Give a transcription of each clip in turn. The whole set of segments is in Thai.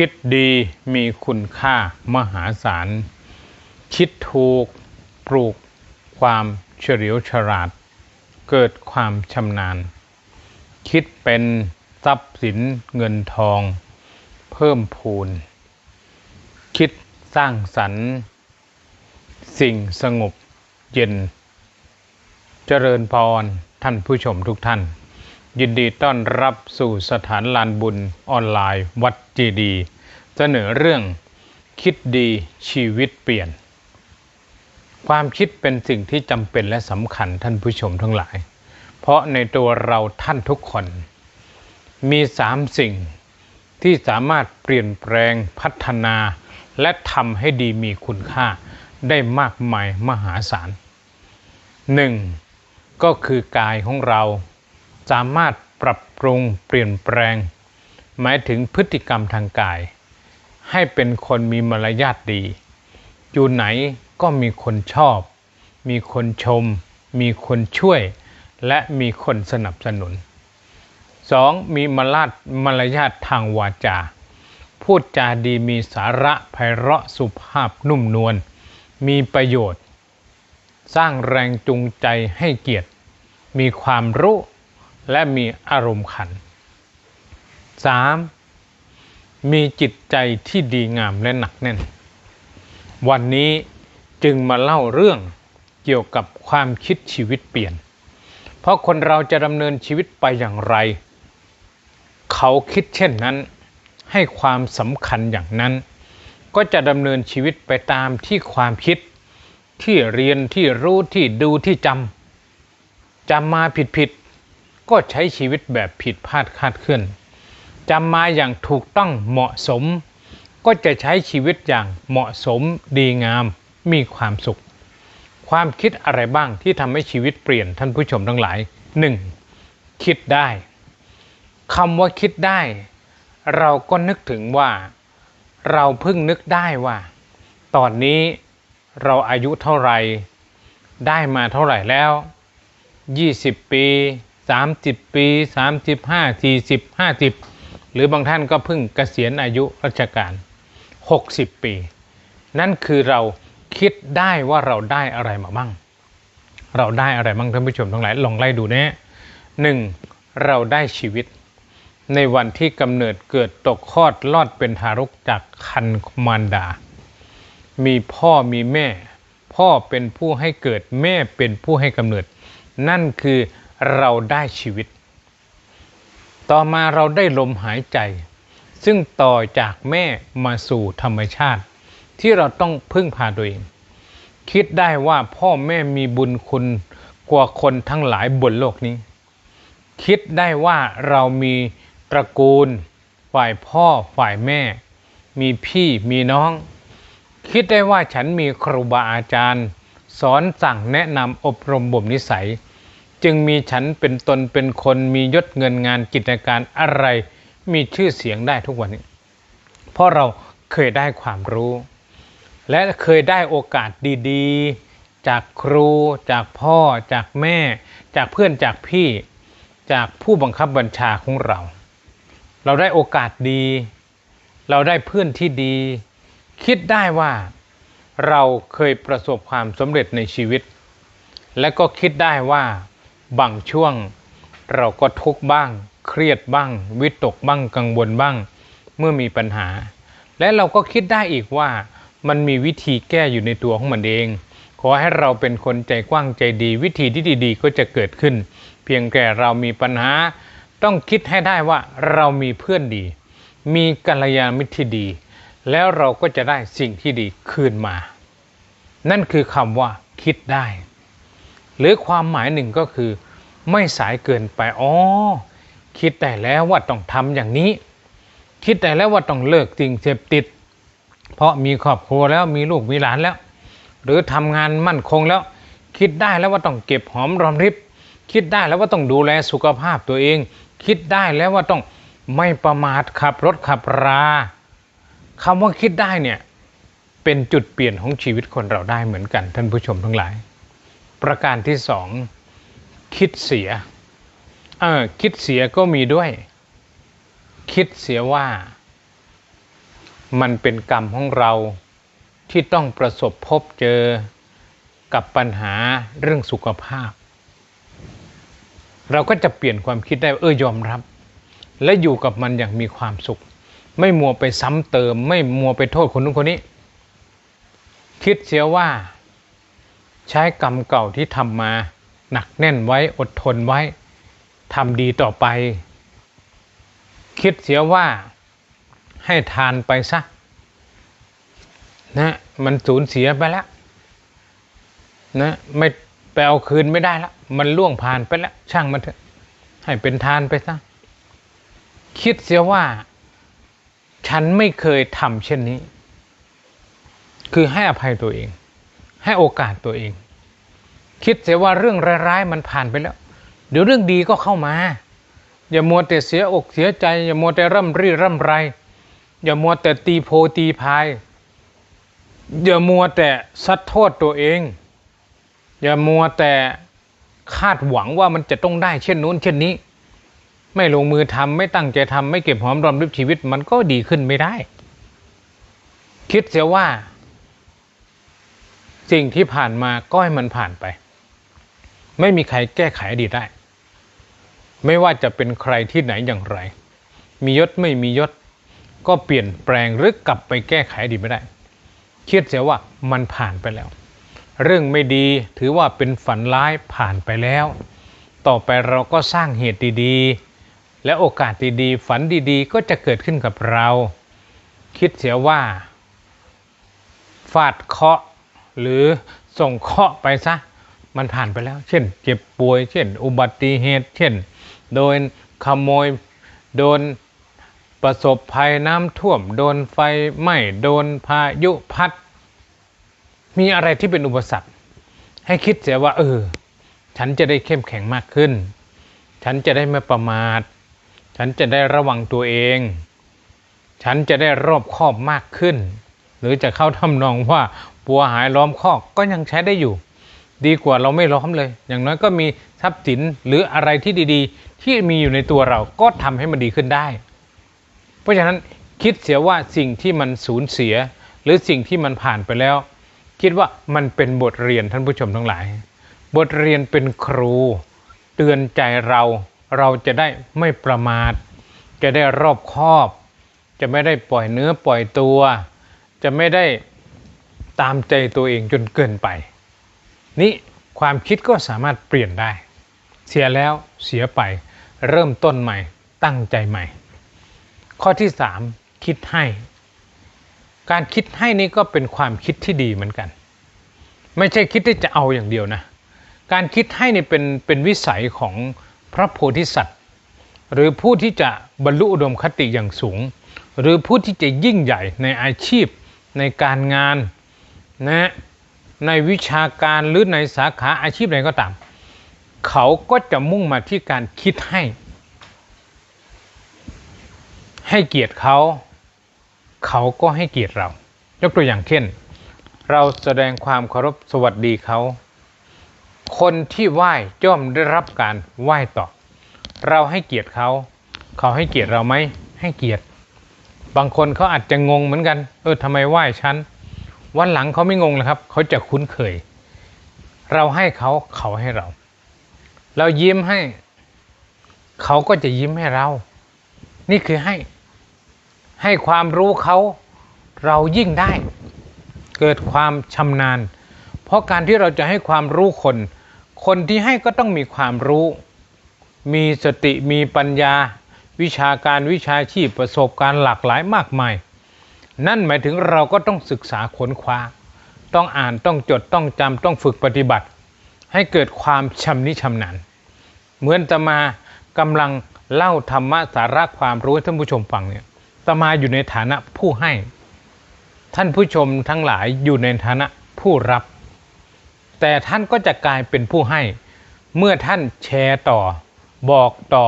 คิดดีมีคุณค่ามหาศาล คิดถูกปลูกความเฉลียวฉลาด เกิดความชำนาญ คิดเป็นทรัพย์สินเงินทอง เพิ่มพูน คิดสร้างสรรค์ สิ่งสงบเย็น เจริญพรท่านผู้ชมทุกท่าน ยินดีต้อนรับสู่สถานลานบุญออนไลน์วัดเจดีเสนอเรื่องคิดดีชีวิตเปลี่ยน ความคิดเป็นสิ่งที่จำเป็นและสำคัญท่านผู้ชมทั้งหลาย เพราะในตัวเราท่านทุกคน มีสามสิ่งที่สามารถเปลี่ยนแปลงพัฒนา และทำให้ดีมีคุณค่าได้มากมายมหาศาลหนึ่งก็คือกายของเรา สามารถปรับปรุงเปลี่ยนแปลง หมายถึงพฤติกรรมทางกาย ให้เป็นคนมีมารยาทดี อยู่ไหนก็มีคนชอบ มีคนชม มีคนช่วย และมีคนสนับสนุน 2. มีมารามารยาททางวาจา พูดจาดีมีสาระไพเราะสุภาพนุ่มนวล มีประโยชน์ สร้างแรงจูงใจให้เกียรติ มีความรู้ และมีอารมณ์ขัน 3. มีจิตใจที่ดีงามและหนักแน่น วันนี้จึงมาเล่าเรื่องเกี่ยวกับความคิดชีวิตเปลี่ยน เพราะคนเราจะดำเนินชีวิตไปอย่างไร เขาคิดเช่นนั้น ให้ความสำคัญอย่างนั้น ก็จะดำเนินชีวิตไปตามที่ความคิดที่เรียนที่รู้ที่ดูที่จำจำมาผิดผิด ก็ใช้ชีวิตแบบผิดพลาดคาดเคลื่อนจำมาอย่างถูกต้องเหมาะสม ก็จะใช้ชีวิตอย่างเหมาะสม ดีงาม มีความสุข ความคิดอะไรบ้างที่ทำให้ชีวิตเปลี่ยนท่านผู้ชมทั้งหลาย 1. คิดได้คำว่าคิดได้ เราก็นึกถึงว่า เราเพิ่งนึกได้ว่า ตอนนี้เราอายุเท่าไหร่ ได้มาเท่าไหร่แล้ว 20 ปี 30 ปี 35 40 50 หรือบางท่านก็เพิ่งเกษียณอายุราชการ 60 ปี นั่นคือเราคิดได้ว่าเราได้อะไรมาบ้าง เราได้อะไรบ้างท่านผู้ชมทั้งหลายลองไล่ดูนะหนึ่งเราได้ชีวิต ในวันที่กำเนิดเกิดตกคลอดลอดเป็นทารกจากคันมารดา มีพ่อมีแม่ พ่อเป็นผู้ให้เกิดแม่เป็นผู้ให้กำเนิด นั่นคือ เราได้ชีวิต ต่อมาเราได้ลมหายใจ ซึ่งต่อจากแม่มาสู่ธรรมชาติ ที่เราต้องพึ่งพาตัวเอง คิดได้ว่าพ่อแม่มีบุญคุณกว่าคนทั้งหลายบนโลกนี้ คิดได้ว่าเรามีตระกูล ฝ่ายพ่อฝ่ายแม่ มีพี่มีน้อง คิดได้ว่าฉันมีครูบาอาจารย์ สอนสั่งแนะนำอบรมบ่มนิสัย จึงมีฉันเป็นตนเป็นคนมียศเงินงานกิจการอะไร มีชื่อเสียงได้ทุกวันนี้ เพราะเราเคยได้ความรู้ และเคยได้โอกาสดีๆ จากครู จากพ่อ จากแม่ จากเพื่อนจากพี่จากผู้บังคับบัญชาของเรา เราได้โอกาสดี เราได้เพื่อนที่ดี คิดได้ว่าเราเคยประสบความสำเร็จในชีวิต และก็คิดได้ว่า บางช่วง เราก็ทุกข์บ้าง เครียดบ้าง วิตกบ้างกังวลบ้าง เมื่อมีปัญหา และเราก็คิดได้อีกว่ามันมีวิธีแก้อยู่ในตัวของมันเอง ขอให้เราเป็นคนใจกว้างใจดี วิธีที่ดีๆ ก็จะเกิดขึ้น เพียงแค่เรามีปัญหา ต้องคิดให้ได้ว่าเรามีเพื่อนดี มีกัลยาณมิตรที่ดี แล้วเราก็จะได้สิ่งที่ดีคืนมา นั่นคือคำว่าคิดได้ หรือความหมายหนึ่งก็คือ ไม่สายเกินไปอ๋อคิดได้แล้วว่าต้องทำอย่างนี้ คิดได้แล้วว่าต้องเลิกสิ่งเสพติด เพราะมีครอบครัวแล้วมีลูกมีหลานแล้ว หรือทำงานมั่นคงแล้ว คิดได้แล้วว่าต้องเก็บหอมรอมริบ คิดได้แล้วว่าต้องดูแลสุขภาพตัวเอง คิดได้แล้วว่าต้องไม่ประมาทขับรถขับราคำว่าคิดได้เนี่ยเป็นจุดเปลี่ยนของชีวิตคนเราได้เหมือนกันท่านผู้ชมทั้งหลาย ประการที่สองคิดเสียเออคิดเสียก็มีด้วย คิดเสียว่ามันเป็นกรรมของเราที่ต้องประสบพบเจอกับปัญหาเรื่องสุขภาพ เราก็จะเปลี่ยนความคิดได้เออยอมรับ และอยู่กับมันอย่างมีความสุข ไม่มัวไปซ้ำเติม ไม่มัวไปโทษคนนู้นคนนี้ คิดเสียว่า ใช้กรรมเก่าที่ทำมา หนักแน่นไว้อดทนไว้ทำดีต่อไป คิดเสียว่าให้ทานไปซะนะมันสูญเสียไปแล้วนะไม่ไปเอาคืนไม่ได้แล้วมันล่วงผ่านไปแล้วช่างมันเถอะให้เป็นทานไปซะคิดเสียว่า ฉันไม่เคยทำเช่นนี้ คือให้อภัยตัวเอง ให้โอกาสตัวเอง คิดเสียว่าเรื่องร้ายๆมันผ่านไปแล้ว เดี๋ยวเรื่องดีก็เข้ามา อย่ามัวแต่เสียอกเสียใจ อย่ามัวแต่ร่ำรีร่ำไร อย่ามัวแต่ตีโพตีพาย อย่ามัวแต่ซัดโทษตัวเอง อย่ามัวแต่คาดหวังว่ามันจะต้องได้เช่นนู้น เช่นนี้ ไม่ลงมือทำไม่ตั้งใจทำไม่เก็บหอมรอมริบชีวิต มันก็ดีขึ้นไม่ได้ คิดเสียว่า สิ่งที่ผ่านมาก็ให้มันผ่านไป ไม่มีใครแก้ไขอดีตได้ ไม่ว่าจะเป็นใครที่ไหนอย่างไร มียศไม่มียศ ก็เปลี่ยนแปลงหรือกลับไปแก้ไขอดีตไม่ได้คิดเสียว่ามันผ่านไปแล้ว เรื่องไม่ดีถือว่าเป็นฝันร้ายผ่านไปแล้ว ต่อไปเราก็สร้างเหตุดีๆ และโอกาสดีๆ ฝันดีๆ ก็จะเกิดขึ้นกับเรา คิดเสียว่า ฟาดเคาะ หรือส่งเคราะห์ไปซะมันผ่านไปแล้ว เช่น เจ็บป่วย เช่น อุบัติเหตุ เช่น โดนขโมย โดนประสบภัยน้ำท่วม โดนไฟไหม้ โดนพายุพัด มีอะไรที่เป็นอุปสรรค ให้คิดเสียว่า เออ ฉันจะได้เข้มแข็งมากขึ้น ฉันจะได้ไม่ประมาท ฉันจะได้ระวังตัวเอง ฉันจะได้รอบคอบมากขึ้น หรือจะเข้าทำนองว่าปัวหายล้อมคอกก็ยังใช้ได้อยู่ ดีกว่าเราไม่ล้อมเลย อย่างน้อยก็มีทรัพย์สินหรืออะไรที่ดีๆ ที่มีอยู่ในตัวเราก็ทำให้มันดีขึ้นได้ เพราะฉะนั้นคิดเสียว่าสิ่งที่มันสูญเสีย หรือสิ่งที่มันผ่านไปแล้ว คิดว่ามันเป็นบทเรียนท่านผู้ชมทั้งหลาย บทเรียนเป็นครู เตือนใจเราเราจะได้ไม่ประมาท จะได้รอบคอบ จะไม่ได้ปล่อยเนื้อปล่อยตัว จะไม่ได้ตามใจตัวเองจนเกินไป นี่ความคิดก็สามารถเปลี่ยนได้ เสียแล้วเสียไปเริ่มต้นใหม่ตั้งใจใหม่ ข้อที่ 3 คิดให้ การคิดให้นี่ก็เป็นความคิดที่ดีเหมือนกัน ไม่ใช่คิดที่จะเอาอย่างเดียวนะ การคิดให้นี่เป็นเป็นวิสัยของพระโพธิสัตว์ หรือผู้ที่จะบรรลุอุดมคติอย่างสูง หรือผู้ที่จะยิ่งใหญ่ในอาชีพ ในการงานนะในวิชาการหรือในสาขาอาชีพใดก็ตาม เขาก็จะมุ่งมาที่การคิดให้ ให้เกียรติเขา เขาก็ให้เกียรติเรา ยกตัวอย่างเช่น เราแสดงความเคารพสวัสดีเขา คนที่ไหว้ย่อมได้รับการไหว้ตอบเราให้เกียรติเขา เขาให้เกียรติเราไหมให้เกียรติ บางคนเขาอาจจะงงเหมือนกัน เออทำไมไหว้ฉันวันหลังเขาไม่งงเลยครับ เขาจะคุ้นเคย เราให้เขาเขาให้เรา เรายิ้มให้ เขาก็จะยิ้มให้เรา นี่คือให้ ให้ความรู้เขาเรายิ่งได้ เกิดความชำนาญ เพราะการที่เราจะให้ความรู้คน คนที่ให้ก็ต้องมีความรู้ มีสติมีปัญญา วิชาการวิชาชีพประสบการณ์หลากหลายมากมาย นั่นหมายถึงเราก็ต้องศึกษาค้นคว้า ต้องอ่านต้องจดต้องจำต้องฝึกปฏิบัติ ให้เกิดความชำนิชำนาญเหมือนตมากำลังเล่าธรรมะสาระความรู้ให้ท่านผู้ชมฟังเนี่ยตมาอยู่ในฐานะผู้ให้ ท่านผู้ชมทั้งหลายอยู่ในฐานะผู้รับ แต่ท่านก็จะกลายเป็นผู้ให้ เมื่อท่านแชร์ต่อ บอกต่อ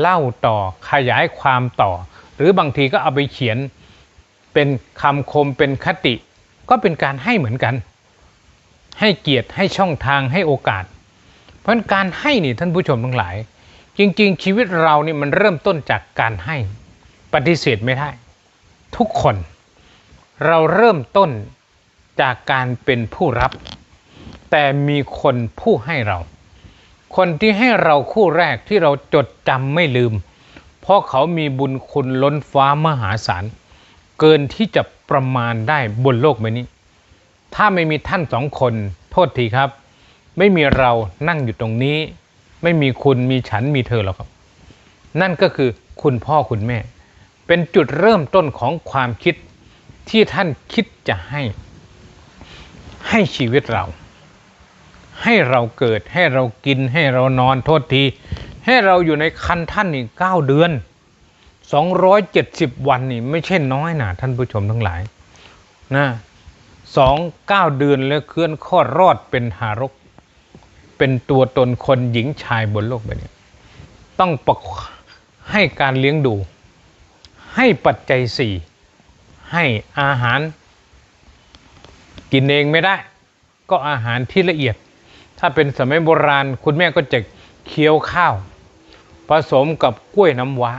เล่าต่อขยายความต่อ หรือบางทีก็เอาไปเขียนเป็นคำคมเป็นคติ ก็เป็นการให้เหมือนกัน ให้เกียรติให้ช่องทางให้โอกาส เพราะนั้นการให้นี่ท่านผู้ชมทั้งหลาย จริง ๆ ชีวิตเรานี่มันเริ่มต้นจากการให้ปฏิเสธไม่ได้ ทุกคนเราเริ่มต้นจากการเป็นผู้รับ แต่มีคนผู้ให้เรา คนที่ให้เราคู่แรกที่เราจดจำไม่ลืม เพราะเขามีบุญคุณล้นฟ้ามหาศาล เกินที่จะประมาณได้บนโลกใบนี้ ถ้าไม่มีท่านสองคนโทษทีครับ ไม่มีเรานั่งอยู่ตรงนี้ ไม่มีคุณมีฉันมีเธอหรอกครับ นั่นก็คือคุณพ่อคุณแม่ เป็นจุดเริ่มต้นของความคิดที่ท่านคิดจะให้ ให้ชีวิตเรา ให้เราเกิดให้เรากินให้เรานอนโทษที ให้เราอยู่ในคันท่านนี่เก้าเดือน 270 วันนี่ไม่ใช่น้อยนะท่านผู้ชมทั้งหลายนะสองเก้าเดือนแล้วเคลื่อนข้อดรอดเป็นหารก เป็นตัวตนคนหญิงชายบนโลกใบนี้ต้องประให้การเลี้ยงดู ให้ปัจจัยสี่ให้อาหาร กินเองไม่ได้ ก็อาหารที่ละเอียด ถ้าเป็นสมัยโบราณ คุณแม่ก็จะเคี้ยวข้าว ผสมกับกล้วยน้ำว้า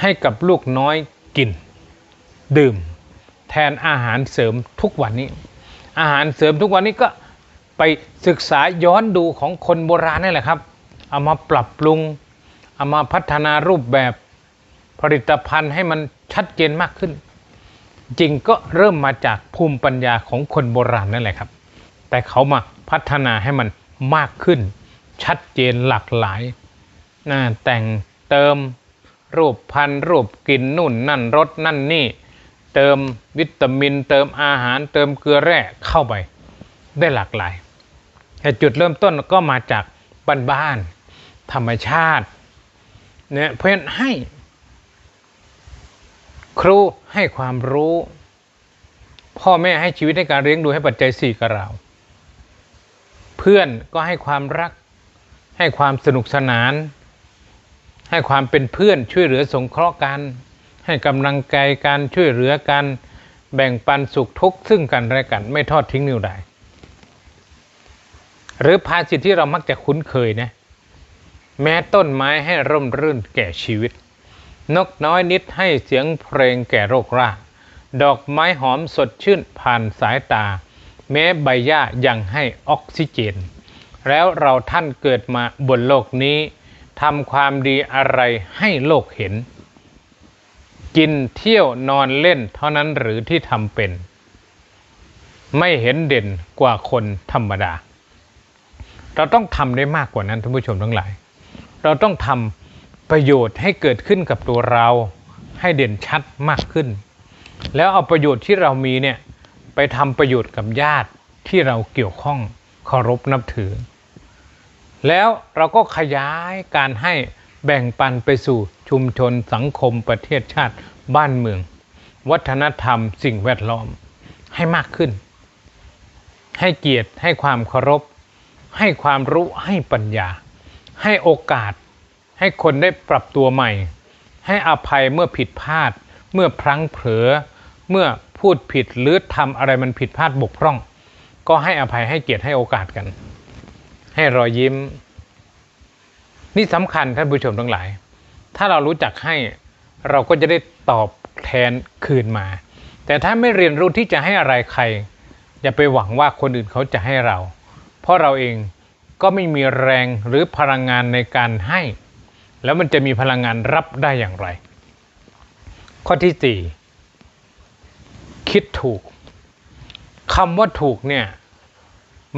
ให้กับลูกน้อยกิน ดื่ม แทนอาหารเสริมทุกวันนี้ อาหารเสริมทุกวันนี้ก็ไปศึกษาย้อนดูของคนโบราณนี่แหละครับ เอามาปรับปรุง เอามาพัฒนารูปแบบผลิตภัณฑ์ให้มันชัดเจนมากขึ้น จริงก็เริ่มมาจากภูมิปัญญาของคนโบราณนั่นแหละครับ แต่เขามา พัฒนาให้มันมากขึ้น ชัดเจนหลากหลายนะแต่งเติมรูปพันรูปกลิ่นนู่นนั่นรสนั่นนี่ เติมวิตามิน เติมอาหาร เติมเกลือแร่เข้าไปได้หลากหลายแต่จุดเริ่มต้นก็มาจากบ้านๆธรรมชาติเนี่ยเพื่อนให้ ครูให้ความรู้ พ่อแม่ให้ชีวิตให้การเลี้ยงดูให้ปัจจัยสี่กับเรา เพื่อนก็ให้ความรัก ให้ความสนุกสนาน ให้ความเป็นเพื่อนช่วยเหลือสงเคราะห์กัน ให้กำลังใจกันช่วยเหลือกัน แบ่งปันสุขทุกข์ซึ่งกันและกันไม่ทอดทิ้งนิ้วใดหรือภาษิตที่เรามักจะคุ้นเคยนะแม้ต้นไม้ให้ร่มรื่นแก่ชีวิต นกน้อยนิดให้เสียงเพลงแก่โรคราดอกไม้หอมสดชื่นผ่านสายตา แม้ใบหญ้ายังให้ออกซิเจน แล้วเราท่านเกิดมาบนโลกนี้ทำความดีอะไรให้โลกเห็น กินเที่ยวนอนเล่นเท่านั้นหรือที่ทำเป็น ไม่เห็นเด่นกว่าคนธรรมดา เราต้องทำได้มากกว่านั้นท่านผู้ชมทั้งหลาย เราต้องทำประโยชน์ให้เกิดขึ้นกับตัวเราให้เด่นชัดมากขึ้น แล้วเอาประโยชน์ที่เรามีเนี่ย ไปทำประโยชน์กับญาติที่เราเกี่ยวข้องเคารพนับถือ แล้วเราก็ขยายการให้แบ่งปันไปสู่ชุมชนสังคมประเทศชาติบ้านเมือง วัฒนธรรมสิ่งแวดล้อมให้มากขึ้น ให้เกียรติให้ความเคารพ ให้ความรู้ให้ปัญญา ให้โอกาส ให้คนได้ปรับตัวใหม่ ให้อภัยเมื่อผิดพลาด เมื่อพลั้งเผลอเมื่อ พูดผิดหรือทำอะไรมันผิดพลาดบกพร่อง ก็ให้อภัยให้เกียรติให้โอกาสกัน ให้รอยยิ้ม นี่สำคัญท่านผู้ชมทั้งหลาย ถ้าเรารู้จักให้เราก็จะได้ตอบแทนคืนมา แต่ถ้าไม่เรียนรู้ที่จะให้อะไรใคร อย่าไปหวังว่าคนอื่นเขาจะให้เรา เพราะเราเองก็ไม่มีแรงหรือพลังงานในการให้ แล้วมันจะมีพลังงานรับได้อย่างไร ข้อที่สี่ คิดถูกคำว่าถูกเนี่ย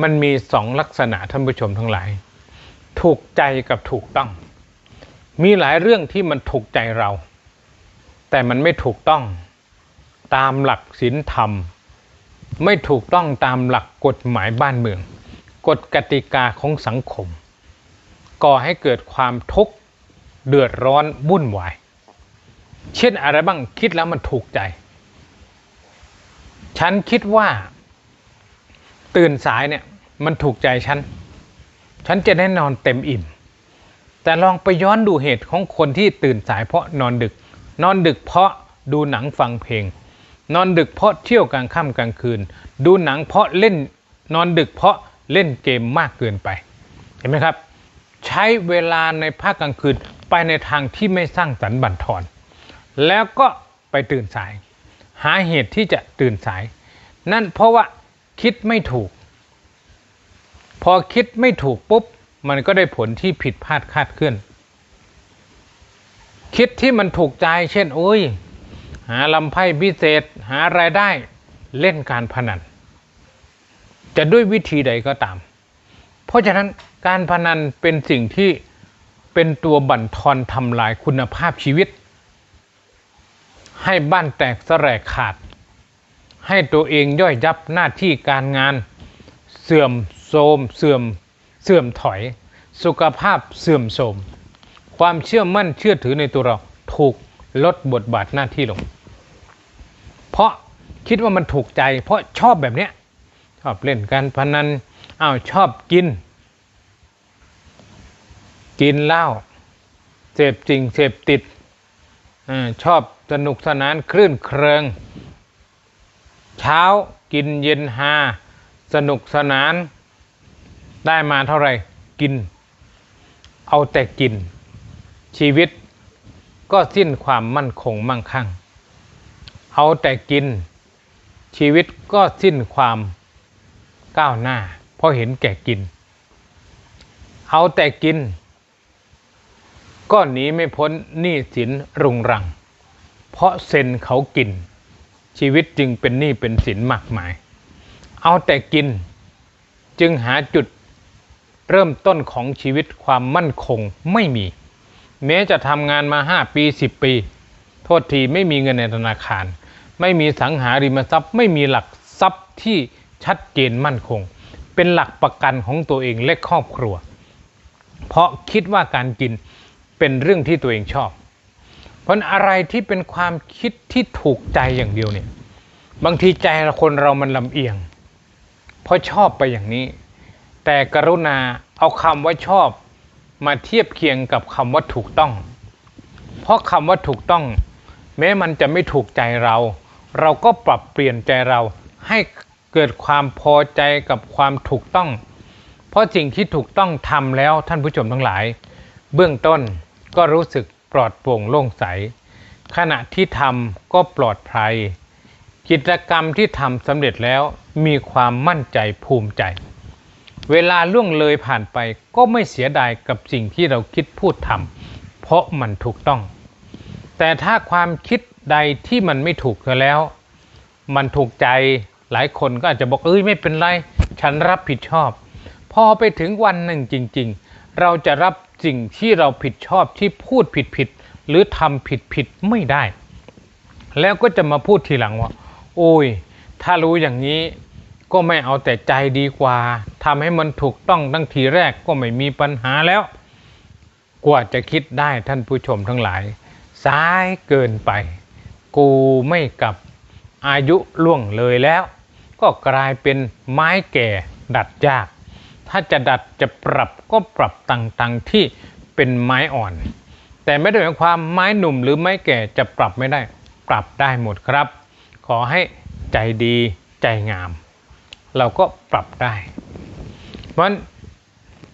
มันมีสองลักษณะท่านผู้ชมทั้งหลาย ถูกใจกับถูกต้อง มีหลายเรื่องที่มันถูกใจเรา แต่มันไม่ถูกต้อง ตามหลักศีลธรรม ไม่ถูกต้องตามหลักกฎหมายบ้านเมือง กฎกติกาของสังคม ก่อให้เกิดความทุกข์เดือดร้อนวุ่นวาย เช่นอะไรบ้างคิดแล้วมันถูกใจ ฉันคิดว่า ตื่นสายเนี่ยมันถูกใจฉัน ฉันจะได้นอนเต็มอิ่ม แต่ลองไปย้อนดูเหตุของคนที่ตื่นสายเพราะนอนดึก นอนดึกเพราะดูหนังฟังเพลง นอนดึกเพราะเที่ยวกลางค่ำกลางคืน ดูหนังเพราะเล่นนอนดึกเพราะเล่นเกมมากเกินไป เห็นไหมครับ ใช้เวลาในภาคกลางคืนไปในทางที่ไม่สร้างสรรค์บั่นทอน แล้วก็ไปตื่นสาย หาเหตุที่จะตื่นสาย นั่นเพราะว่าคิดไม่ถูก พอคิดไม่ถูกปุ๊บ มันก็ได้ผลที่ผิดพลาดคาดเคลื่อน คิดที่มันถูกใจเช่นโอ้ย หาลำไพ่พิเศษ หารายได้เล่นการพนัน จะด้วยวิธีใดก็ตาม เพราะฉะนั้นการพนันเป็นสิ่งที่เป็นตัวบั่นทอนทำลายคุณภาพชีวิต ให้บ้านแตกสลายขาด ให้ตัวเองย่อยยับหน้าที่การงาน เสื่อมโทรมเสื่อมเสื่อมถอย สุขภาพเสื่อมโทรมความเชื่อมั่นเชื่อถือในตัวเราถูกลดบทบาทหน้าที่ลง เพราะคิดว่ามันถูกใจ เพราะชอบแบบเนี้ยชอบเล่นการพนันอ้าวชอบกิน กินเหล้าเสพจริงเสพติด อชอบสนุกสนานคลื่นเคริงเช้ากินเย็นหาสนุกสนาน ได้มาเท่าไหร่กิน เอาแต่กิน ชีวิตก็สิ้นความมั่นคงมั่งคั่ง เอาแต่กิน ชีวิตก็สิ้นความก้าวหน้า เพราะเห็นแก่กิน เอาแต่กิน ก็หนีไม่พ้นหนี้สินรุงรัง เพราะเซนเขากิน ชีวิตจึงเป็นหนี้เป็นสินมากมาย เอาแต่กินจึงหาจุดเริ่มต้นของชีวิตความมั่นคงไม่มี แม้จะทำงานมา 5 ปี 10 ปี โทษทีไม่มีเงินในธนาคาร ไม่มีสังหาริมทรัพย์ ไม่มีหลักทรัพย์ที่ชัดเจนมั่นคง เป็นหลักประกันของตัวเองและครอบครัว เพราะคิดว่าการกิน เป็นเรื่องที่ตัวเองชอบ เพราะอะไรที่เป็นความคิดที่ถูกใจอย่างเดียวเนี่ย บางทีใจคนเรามันลำเอียง เพราะชอบไปอย่างนี้ แต่กรุณาเอาคำว่าชอบมาเทียบเคียงกับคำว่าถูกต้อง เพราะคำว่าถูกต้อง แม้มันจะไม่ถูกใจเรา เราก็ปรับเปลี่ยนใจเราให้เกิดความพอใจกับความถูกต้อง เพราะสิ่งที่ถูกต้องทำแล้วท่านผู้ชมทั้งหลาย เบื้องต้น ก็รู้สึกปลอดโปร่งโล่งใส ขณะที่ทำก็ปลอดภัย กิจกรรมที่ทำสำเร็จแล้วมีความมั่นใจภูมิใจ เวลาล่วงเลยผ่านไปก็ไม่เสียดายกับสิ่งที่เราคิดพูดทำเพราะมันถูกต้อง แต่ถ้าความคิดใดที่มันไม่ถูกแล้ว มันถูกใจหลายคนก็อาจจะบอกเอ้ยไม่เป็นไร ฉันรับผิดชอบ พอไปถึงวันหนึ่งจริง ๆ เราจะรับ สิ่งที่เราผิดชอบที่พูดผิดผิดหรือทำผิดผิดไม่ได้ แล้วก็จะมาพูดทีหลังว่า โอ้ย ถ้ารู้อย่างนี้ก็ไม่เอาแต่ใจดีกว่าทำให้มันถูกต้องตั้งทีแรกก็ไม่มีปัญหาแล้ว กว่าจะคิดได้ท่านผู้ชมทั้งหลายสายเกินไป กูไม่กลับอายุล่วงเลยแล้ว ก็กลายเป็นไม้แก่ดัดยาก ถ้าจะดัดจะปรับก็ปรับต่างๆที่เป็นไม้อ่อน แต่ไม่ได้หมายความไม้หนุ่มหรือไม้แก่จะปรับไม่ได้ ปรับได้หมดครับ ขอให้ใจดีใจงาม เราก็ปรับได้ เพราะ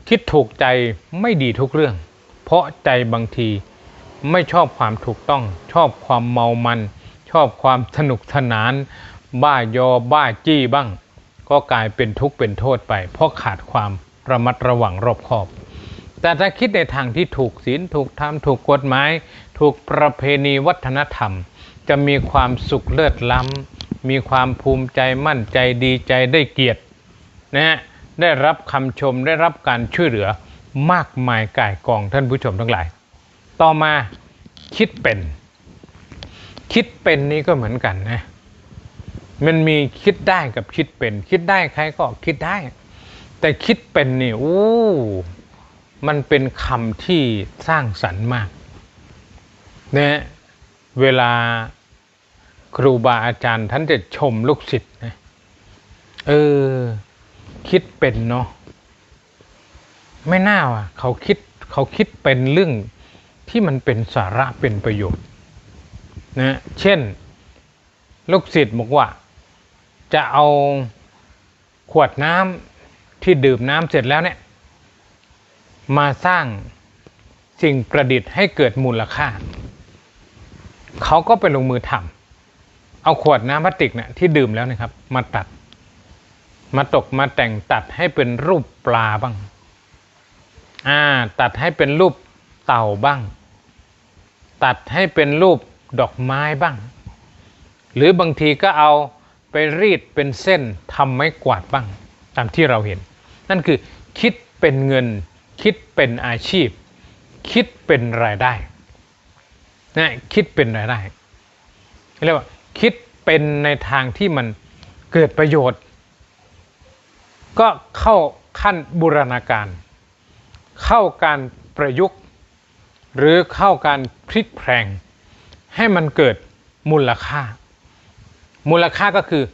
คิดถูกใจไม่ดีทุกเรื่อง เพราะใจบางทีไม่ชอบความถูกต้อง ชอบความเมามัน ชอบความสนุกสนาน บ้ายอบ้าจี้บ้าง ก็กลายเป็นทุกข์เป็นโทษไป เพราะขาดความระมัดระวังรอบคอบ แต่ถ้าคิดในทางที่ถูกศีลถูกธรรมถูกกฎหมาย ถูกประเพณีวัฒนธรรม จะมีความสุขเลิศล้ำมีความภูมิใจมั่นใจดีใจได้เกียรตินะฮะได้รับคำชมได้รับการช่วยเหลือมากมายก่ายกองท่านผู้ชมทั้งหลาย ต่อมาคิดเป็น คิดเป็นนี่ก็เหมือนกันนะ มันมีคิดได้กับคิดเป็น คิดได้ใครก็คิดได้ แต่คิดเป็นนี่โอ้มันเป็นคำที่สร้างสรรค์มากเนะเวลาครูบาอาจารย์ท่านจะชมลูกศิษย์นะเออ คิดเป็นเนาะไม่น่าว่ะ เขาคิดเขาคิดเป็นเรื่องที่มันเป็นสาระเป็นประโยชน์นะเช่น ลูกศิษย์บอกว่า จะเอาขวดน้ำที่ดื่มน้ำเสร็จแล้วเนี่ย มาสร้างสิ่งประดิษฐ์ให้เกิดมูลค่า เขาก็ไปลงมือทำเอาขวดน้ำพลาสติกเนี่ยที่ดื่มแล้วนะครับ มาตัด มาตกมาแต่งตัดให้เป็นรูปปลาบ้าง อ่า ตัดให้เป็นรูปเต่าบ้าง ตัดให้เป็นรูปดอกไม้บ้าง หรือบางทีก็เอา ไปรีดเป็นเส้นทำไม้กวาดบ้าง ตามที่เราเห็น นั่นคือคิดเป็นเงิน คิดเป็นอาชีพ คิดเป็นรายได้นะคิดเป็นรายได้เรียกว่าคิดเป็นในทางที่มันเกิดประโยชน์ ก็เข้าขั้นบูรณาการ เข้าการประยุกต์ หรือเข้าการพลิกแพลงให้มันเกิดมูลค่า มูลค่าก็คือ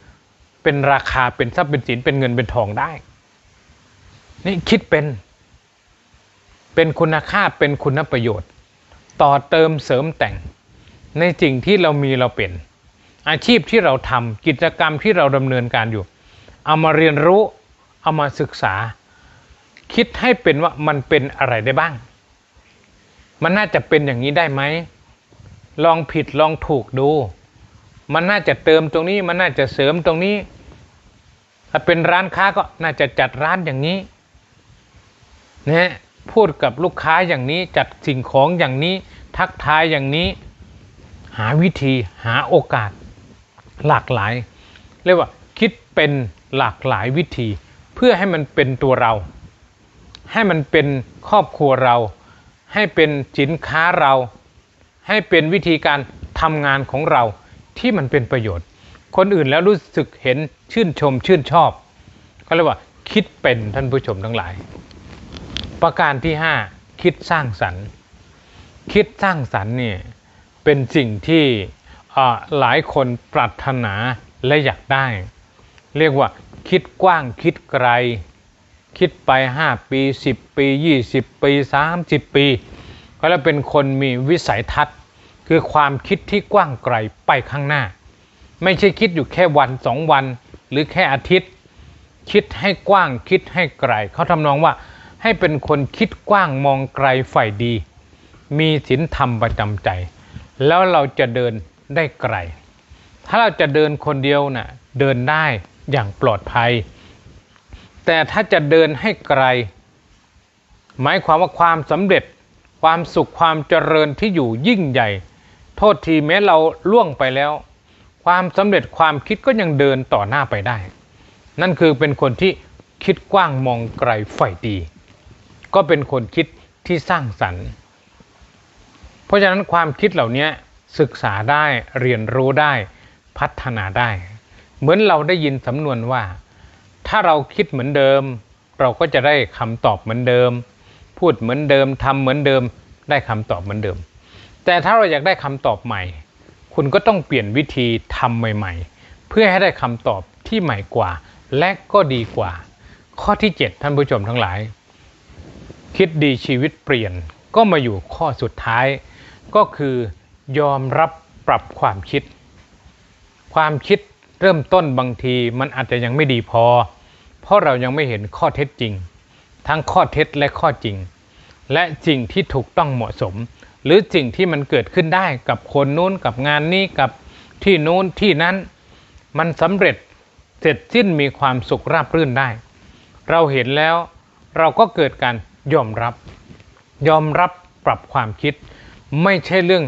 เป็นราคาเป็นทรัพย์เป็นสินเป็นเงินเป็นทองได้ นี่คิดเป็น เป็นคุณค่าเป็นคุณประโยชน์ ต่อเติมเสริมแต่ง ในสิ่งที่เรามีเราเป็น อาชีพที่เราทำกิจกรรมที่เราดำเนินการอยู่ เอามาเรียนรู้เอามาศึกษา คิดให้เป็นว่ามันเป็นอะไรได้บ้าง มันน่าจะเป็นอย่างนี้ได้ไหมลองผิดลองถูกดู มันน่าจะเติมตรงนี้ มันน่าจะเสริมตรงนี้ ถ้าเป็นร้านค้าก็น่าจะจัดร้านอย่างนี้นะพูดกับลูกค้าอย่างนี้จัดสิ่งของอย่างนี้ ทักทายอย่างนี้ หาวิธีหาโอกาสหลากหลาย เรียกว่าคิดเป็นหลากหลายวิธี เพื่อให้มันเป็นตัวเรา ให้มันเป็นครอบครัวเรา ให้เป็นสินค้าเรา ให้เป็นวิธีการทำงานของเรา ที่มันเป็นประโยชน์ คนอื่นแล้วรู้สึกเห็นชื่นชมชื่นชอบก็เรียกว่าคิดเป็นท่านผู้ชมทั้งหลาย ประการที่ 5 คิดสร้างสรรค์คิดสร้างสรรค์เนี่ยเป็นสิ่งที่หลายคนปรารถนาและอยากได้ เรียกว่าคิดกว้างคิดไกล คิดไป 5 ปี 10 ปี 20 ปี 30 ปี ก็แล้วเป็นคนมีวิสัยทัศน์ คือความคิดที่กว้างไกลไปข้างหน้า ไม่ใช่คิดอยู่แค่วันสองวันหรือแค่อาทิตย์ คิดให้กว้างคิดให้ไกลเขาทำนองว่าให้เป็นคนคิดกว้างมองไกลฝ่ายดี มีศีลธรรมประจำใจ แล้วเราจะเดินได้ไกล ถ้าเราจะเดินคนเดียวนะ่ะเดินได้อย่างปลอดภัย แต่ถ้าจะเดินให้ไกล หมายความว่าความสำเร็จความสุขความเจริญที่อยู่ยิ่งใหญ่ โทษทีแม้เราล่วงไปแล้ว ความสำเร็จความคิดก็ยังเดินต่อหน้าไปได้ นั่นคือเป็นคนที่คิดกว้างมองไกลฝ่ายดี ก็เป็นคนคิดที่สร้างสรรค์ เพราะฉะนั้นความคิดเหล่านี้ศึกษาได้เรียนรู้ได้พัฒนาได้ เหมือนเราได้ยินสำนวนว่า ถ้าเราคิดเหมือนเดิม เราก็จะได้คำตอบเหมือนเดิม พูดเหมือนเดิมทำเหมือนเดิม ได้คำตอบเหมือนเดิม แต่ถ้าเราอยากได้คำตอบใหม่ คุณก็ต้องเปลี่ยนวิธีทำใหม่ ๆ เพื่อให้ได้คำตอบที่ใหม่กว่า และก็ดีกว่า ข้อที่ 7 ท่านผู้ชมทั้งหลาย คิดดีชีวิตเปลี่ยนก็มาอยู่ข้อสุดท้าย ก็คือยอมรับปรับความคิด ความคิดเริ่มต้นบางทีมันอาจจะยังไม่ดีพอ เพราะเรายังไม่เห็นข้อเท็จจริง ทั้งข้อเท็จและข้อจริง และสิ่งที่ถูกต้องเหมาะสม หรือสิ่งที่มันเกิดขึ้นได้กับคนนู้นกับงานนี้กับที่นู้นที่นั้น มันสำเร็จเสร็จสิ้นมีความสุขราบรื่นได้ เราเห็นแล้วเราก็เกิดการยอมรับ ยอมรับปรับความคิด ไม่ใช่เรื่อง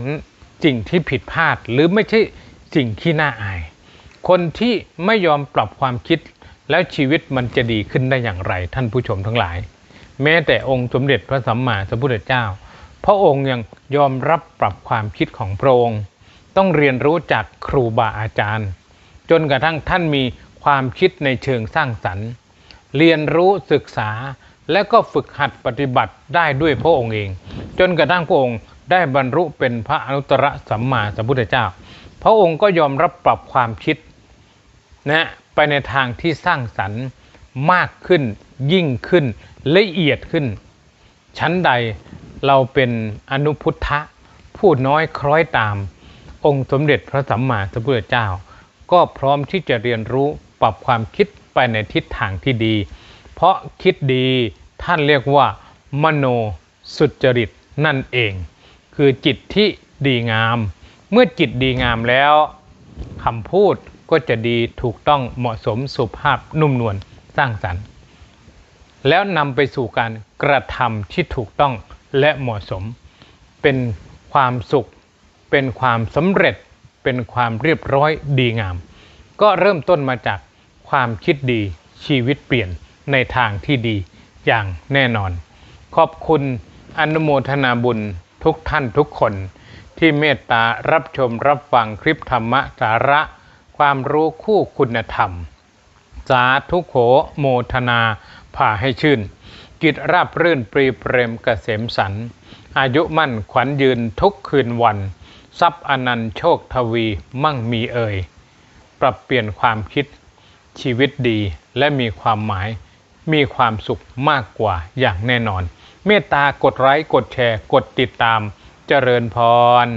สิ่งที่ผิดพลาด หรือไม่ใช่สิ่งที่น่าอาย คนที่ไม่ยอมปรับความคิดแล้วชีวิตมันจะดีขึ้นได้อย่างไรท่านผู้ชมทั้งหลาย แม้แต่องค์สมเด็จพระสัมมาสัมพุทธเจ้า พระองค์ยังยอมรับปรับความคิดของพระองค์ ต้องเรียนรู้จากครูบาอาจารย์ จนกระทั่งท่านมีความคิดในเชิงสร้างสรรค์ เรียนรู้ศึกษาและก็ฝึกหัดปฏิบัติได้ด้วยพระองค์เอง จนกระทั่งพระองค์ได้บรรลุเป็นพระอนุตตรสัมมาสัมพุทธเจ้า พระองค์ก็ยอมรับปรับความคิดนะไปในทางที่สร้างสรรค์มากขึ้นยิ่งขึ้นละเอียดขึ้น ชั้นใด เราเป็นอนุพุทธะผู้น้อยคล้อยตาม องค์สมเด็จพระสัมมาสัมพุทธเจ้า ก็พร้อมที่จะเรียนรู้ปรับความคิดไปในทิศทางที่ดี เพราะคิดดีท่านเรียกว่า มโนสุจริตนั่นเอง คือจิตที่ดีงาม เมื่อจิตดีงามแล้วคคำพูดก็จะดีถูกต้องเหมาะสมสุภาพนุ่มนวลสร้างสรรค์ แล้วนำไปสู่การกระทำที่ถูกต้อง และเหมาะสม เป็นความสุข เป็นความสำเร็จ เป็นความเรียบร้อยดีงาม ก็เริ่มต้นมาจากความคิดดีชีวิตเปลี่ยนในทางที่ดีอย่างแน่นอน ขอบคุณอนุโมทนาบุญทุกท่านทุกคน ที่เมตตารับชมรับฟังคลิปธรรมะสาระ ความรู้คู่คุณธรรม สาธุโขโมทนาผ่าให้ชื่น กิจราบรื่นปรีเปรมเกษมสัน อายุมั่นขวัญยืนทุกคืนวัน ทรัพย์อนันต์โชคทวีมั่งมีเอ่ย ปรับเปลี่ยนความคิดชีวิตดีและมีความหมายมีความสุขมากกว่าอย่างแน่นอน เมตตากดไลค์กดแชร์ กดติดตามเจริญพร